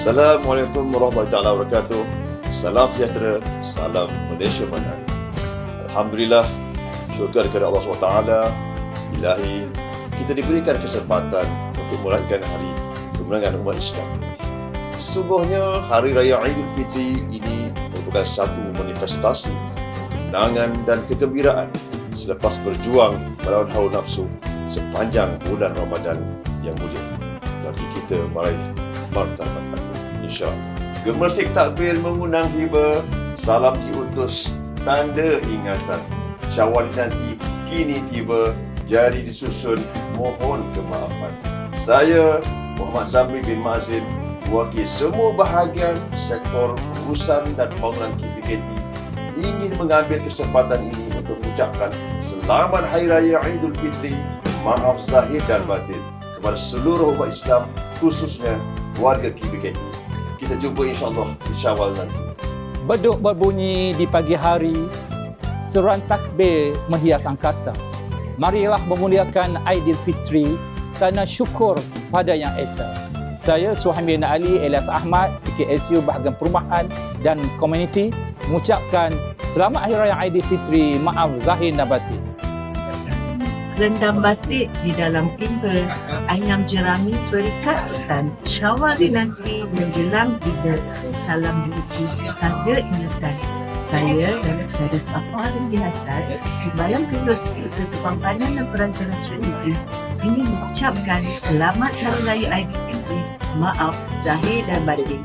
Assalamualaikum warahmatullahi wabarakatuh. Salam sejahtera, salam Malaysia Menang. Alhamdulillah, syukur kepada Allah SWT. Ilahi, kita diberikan kesempatan untuk merayakan hari kemenangan umat Islam. Sesungguhnya, Hari Raya Aidilfitri ini merupakan satu manifestasi kemenangan dan kegembiraan selepas berjuang melawan hawa nafsu sepanjang bulan Ramadan yang mulia bagi kita meraih martabat insyaAllah. Gemersik takbir mengundang hiba, salam diutus, tanda ingatan. Syawal nanti kini tiba, jari disusun, mohon kemaafan. Saya Muhammad Zamri bin Mazin, mewakili semua bahagian sektor urusan dan bangunan KPKT ingin mengambil kesempatan ini untuk mengucapkan Selamat Hari Raya Aidul Fitri, maaf zahir dan batin kepada seluruh umat Islam khususnya warga KPKT. Kita jumpa insyaAllah Syawal nanti. Beduk berbunyi di pagi hari, seruan takbir menghias angkasa. Marilah memuliakan Aidilfitri kerana syukur pada Yang Esa. Saya Suhaim bin Ali Elias Ahmad, PKSU Bahagian Perumahan dan Komuniti mengucapkan Selamat Hari Raya Aidilfitri, maaf zahir dan batin. Rendam batik di dalam timba, ayam jerami berikatan, syawal nanti menjelang tiba, salam diutus tanda ingatan. Saya dan Syarif Afal bin Hasan di Malam Kedua Setiausaha Kepampanan dan Perancangan Strategi ingin mengucapkan Selamat Hari Raya Aidilfitri. Maaf Zahir dan Batin.